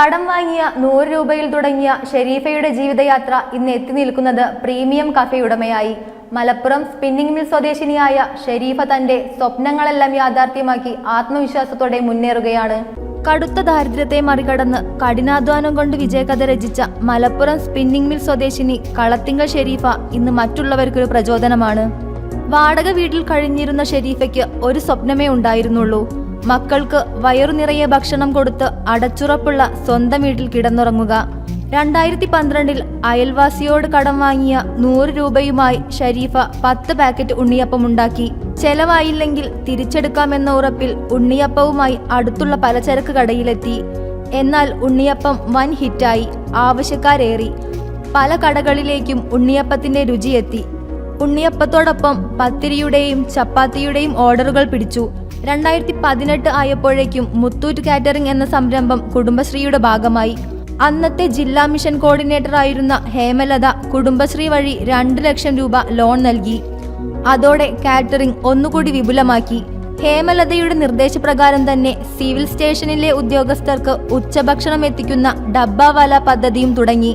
കടം വാങ്ങിയ നൂറ് രൂപയിൽ തുടങ്ങിയ ഷെരീഫയുടെ ജീവിതയാത്ര ഇന്ന് എത്തി നിൽക്കുന്നത് പ്രീമിയം കഫേ ഉടമയായി. മലപ്പുറം സ്പിന്നിംഗ് മിൽ സ്വദേശിനിയായ ഷെരീഫ തന്റെ സ്വപ്നങ്ങളെല്ലാം യാഥാർത്ഥ്യമാക്കി ആത്മവിശ്വാസത്തോടെ മുന്നേറുകയാണ്. കടുത്ത ദാരിദ്ര്യത്തെ മറികടന്ന് കഠിനാധ്വാനം കൊണ്ട് വിജയകഥ രചിച്ച മലപ്പുറം സ്പിന്നിംഗ് മിൽ സ്വദേശിനി കളത്തിങ്കൽ ഷെരീഫ ഇന്ന് മറ്റുള്ളവർക്കൊരു പ്രചോദനമാണ്. വാടക വീട്ടിൽ കഴിഞ്ഞിരുന്ന ഷെരീഫയ്ക്ക് ഒരു സ്വപ്നമേ ഉണ്ടായിരുന്നുള്ളൂ. മക്കൾക്ക് വയറു നിറയെ ഭക്ഷണം കൊടുത്ത് അടച്ചുറപ്പുള്ള സ്വന്തം വീട്ടിൽ കിടന്നുറങ്ങുക. രണ്ടായിരത്തി പന്ത്രണ്ടിൽ അയൽവാസിയോട് കടം വാങ്ങിയ നൂറ് രൂപയുമായി ഷരീഫ പത്ത് പാക്കറ്റ് ഉണ്ണിയപ്പം ഉണ്ടാക്കി. ചെലവായില്ലെങ്കിൽ തിരിച്ചെടുക്കാമെന്ന ഉറപ്പിൽ ഉണ്ണിയപ്പവുമായി അടുത്തുള്ള പലചരക്ക് കടയിലെത്തി. എന്നാൽ ഉണ്ണിയപ്പം വൻ ഹിറ്റായി ആവശ്യക്കാരേറി. പല കടകളിലേക്കും ഉണ്ണിയപ്പത്തിന്റെ രുചിയെത്തി. ഉണ്ണിയപ്പത്തോടൊപ്പം പത്തിരിയുടെയും ചപ്പാത്തിയുടെയും ഓർഡറുകൾ പിടിച്ചു. രണ്ടായിരത്തി പതിനെട്ട് ആയപ്പോഴേക്കും മുത്തൂറ്റ് കാറ്ററിംഗ് എന്ന സംരംഭം കുടുംബശ്രീയുടെ ഭാഗമായി. അന്നത്തെ ജില്ലാ മിഷൻ കോർഡിനേറ്റർ ആയിരുന്ന ഹേമലത കുടുംബശ്രീ വഴി രണ്ട് ലക്ഷം രൂപ ലോൺ നൽകി. അതോടെ കാറ്ററിംഗ് ഒന്നുകൂടി വിപുലമാക്കി. ഹേമലതയുടെ നിർദ്ദേശപ്രകാരം തന്നെ സിവിൽ സ്റ്റേഷനിലെ ഉദ്യോഗസ്ഥർക്ക് ഉച്ചഭക്ഷണം എത്തിക്കുന്ന ഡബ്ബാവാല പദ്ധതിയും തുടങ്ങി.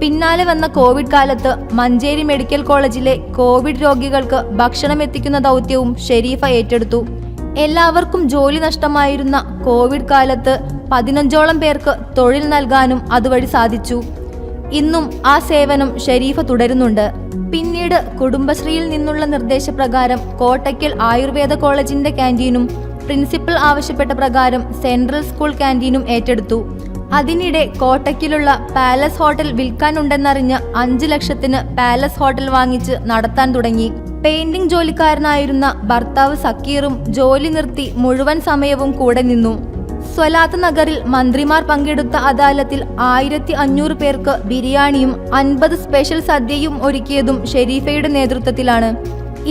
പിന്നാലെ വന്ന കോവിഡ് കാലത്ത് മഞ്ചേരി മെഡിക്കൽ കോളേജിലെ കോവിഡ് രോഗികൾക്ക് ഭക്ഷണം എത്തിക്കുന്ന ദൗത്യവും ഷെരീഫ ഏറ്റെടുത്തു. എല്ലാവർക്കും ജോലി നഷ്ടമായിരുന്ന കോവിഡ് കാലത്ത് പതിനഞ്ചോളം പേർക്ക് തൊഴിൽ നൽകാനും അതുവഴി സാധിച്ചു. ഇന്നും ആ സേവനം ഷെരീഫ തുടരുന്നുണ്ട്. പിന്നീട് കുടുംബശ്രീയിൽ നിന്നുള്ള നിർദ്ദേശപ്രകാരം കോട്ടയ്ക്കൽ ആയുർവേദ കോളേജിന്റെ ക്യാന്റീനും പ്രിൻസിപ്പൽ ആവശ്യപ്പെട്ട പ്രകാരം സെൻട്രൽ സ്കൂൾ ക്യാന്റീനും ഏറ്റെടുത്തു. അതിനിടെ കോട്ടയ്ക്കിലുള്ള പാലസ് ഹോട്ടൽ വിൽക്കാനുണ്ടെന്നറിഞ്ഞ് അഞ്ച് ലക്ഷത്തിന് പാലസ് ഹോട്ടൽ വാങ്ങിച്ച് നടത്താൻ തുടങ്ങി. പെയിന്റിംഗ് ജോലിക്കാരനായിരുന്ന ഭർത്താവ് സക്കീറും ജോലി നിർത്തി മുഴുവൻ സമയവും കൂടെ നിന്നു. സ്വലാത്ത് നഗറിൽ മന്ത്രിമാർ പങ്കെടുത്ത അദാലത്തിൽ ആയിരത്തി അഞ്ഞൂറ് പേർക്ക് ബിരിയാണിയും അൻപത് സ്പെഷ്യൽ സദ്യയും ഒരുക്കിയതും ഷെരീഫയുടെ നേതൃത്വത്തിലാണ്.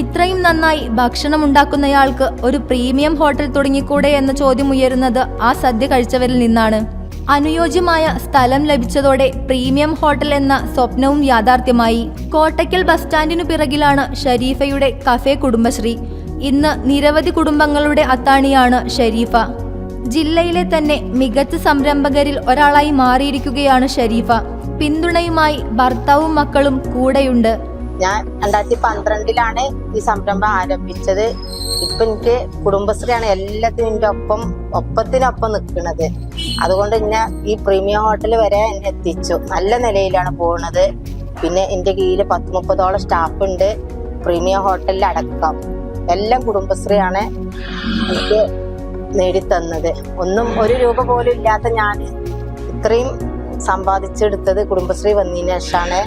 ഇത്രയും നന്നായി ഭക്ഷണം ഉണ്ടാക്കുന്നയാൾക്ക് ഒരു പ്രീമിയം ഹോട്ടൽ തുടങ്ങിക്കൂടെ എന്ന ചോദ്യം ഉയരുന്നത് ആ സദ്യ കഴിച്ചവരിൽ നിന്നാണ്. അനുയോജ്യമായ സ്ഥലം ലഭിച്ചതോടെ പ്രീമിയം ഹോട്ടൽ എന്ന സ്വപ്നവും യാഥാർത്ഥ്യമായി. കോട്ടയ്ക്കൽ ബസ് സ്റ്റാൻഡിനു പിറകിലാണ് ഷരീഫയുടെ കഫേ കുടുംബശ്രീ. ഇന്ന് നിരവധി കുടുംബങ്ങളുടെ അത്താണിയാണ് ഷരീഫ. ജില്ലയിലെ തന്നെ മികച്ച സംരംഭകരിൽ ഒരാളായി മാറിയിരിക്കുകയാണ് ഷരീഫ. പിന്തുണയുമായി ഭർത്താവും മക്കളും കൂടെയുണ്ട്. ഞാൻ രണ്ടായിരത്തി പന്ത്രണ്ടിലാണ് ഈ സംരംഭം ആരംഭിച്ചത്. ഇപ്പൊ എനിക്ക് കുടുംബശ്രീയാണ് എല്ലാത്തിനും എന്റെ ഒപ്പം ഒപ്പത്തിനൊപ്പം നിൽക്കുന്നത്. അതുകൊണ്ട് ഇന്ന ഈ പ്രീമിയം ഹോട്ടൽ വരെ എന്നെ എത്തിച്ചു. നല്ല നിലയിലാണ് പോകുന്നത് പിന്നെ എന്റെ കീഴിൽ പത്ത് മുപ്പതോളം സ്റ്റാഫ് ഉണ്ട് പ്രീമിയം ഹോട്ടലിൽ അടക്കം. എല്ലാം കുടുംബശ്രീയാണ് എനിക്ക് നേടിത്തന്നത്. ഒന്നും ഒരു രൂപ പോലും ഇല്ലാത്ത ഞാൻ ഇത്രയും സമ്പാദിച്ചെടുത്തത് കുടുംബശ്രീ വന്നതിന് ശേഷമാണ്.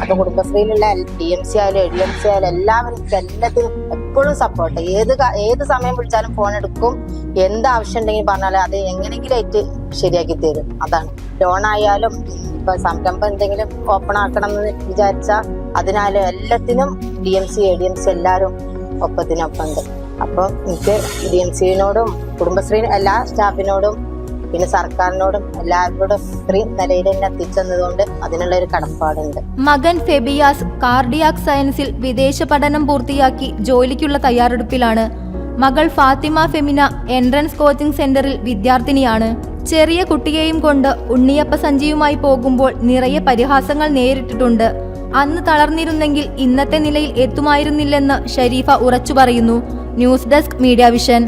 അപ്പൊ കുടുംബശ്രീയിലുള്ള ഡി എം സി ആയാലും എ എം സി ആയാലും എല്ലാവരും എല്ലാത്തിനും എപ്പോഴും സപ്പോർട്ട് ഏത് ഏത് സമയം വിളിച്ചാലും ഫോൺ എടുക്കും. എന്ത് ആവശ്യം ഉണ്ടെങ്കിൽ പറഞ്ഞാലും അത് എങ്ങനെയെങ്കിലും ആയിട്ട് ശരിയാക്കി തരും. അതാണ്. ലോൺ ആയാലും ഇപ്പൊ സംരംഭം എന്തെങ്കിലും ഓപ്പൺ ആക്കണം എന്ന് വിചാരിച്ചാൽ അതിനാലും എല്ലാത്തിനും D M C A D M C എല്ലാവരും ഒപ്പത്തിനൊപ്പം ഉണ്ട് അപ്പം എനിക്ക് ഡി എം സിനോടും കുടുംബശ്രീ എല്ലാ സ്റ്റാഫിനോടും പിന്നെ സർക്കാരിനോടും എല്ലാവരോടും ഇത്രയും നിലയിൽ തന്നെ എത്തിച്ചെന്നതുകൊണ്ട് അതിനുള്ള ഒരു കടപ്പാടുണ്ട്. മകൻ ഫെബിയാസ് കാർഡിയാക് സയൻസിൽ വിദേശ പഠനം പൂർത്തിയാക്കി ജോലിക്കുള്ള തയ്യാറെടുപ്പിലാണ്. മകൾ ഫാത്തിമ ഫെമിന എൻട്രൻസ് കോച്ചിംഗ് സെന്ററിൽ വിദ്യാർത്ഥിനിയാണ്. ചെറിയ കുട്ടിയെയും കൊണ്ട് ഉണ്ണിയപ്പ സഞ്ചിയുമായി പോകുമ്പോൾ നിറയെ പരിഹാസങ്ങൾ നേരിട്ടിട്ടുണ്ട്. അന്ന് തളർന്നിരുന്നെങ്കിൽ ഇന്നത്തെ നിലയിൽ എത്തുമായിരുന്നില്ലെന്ന് ഷരീഫ ഉറച്ചു പറയുന്നു. News desk media vision.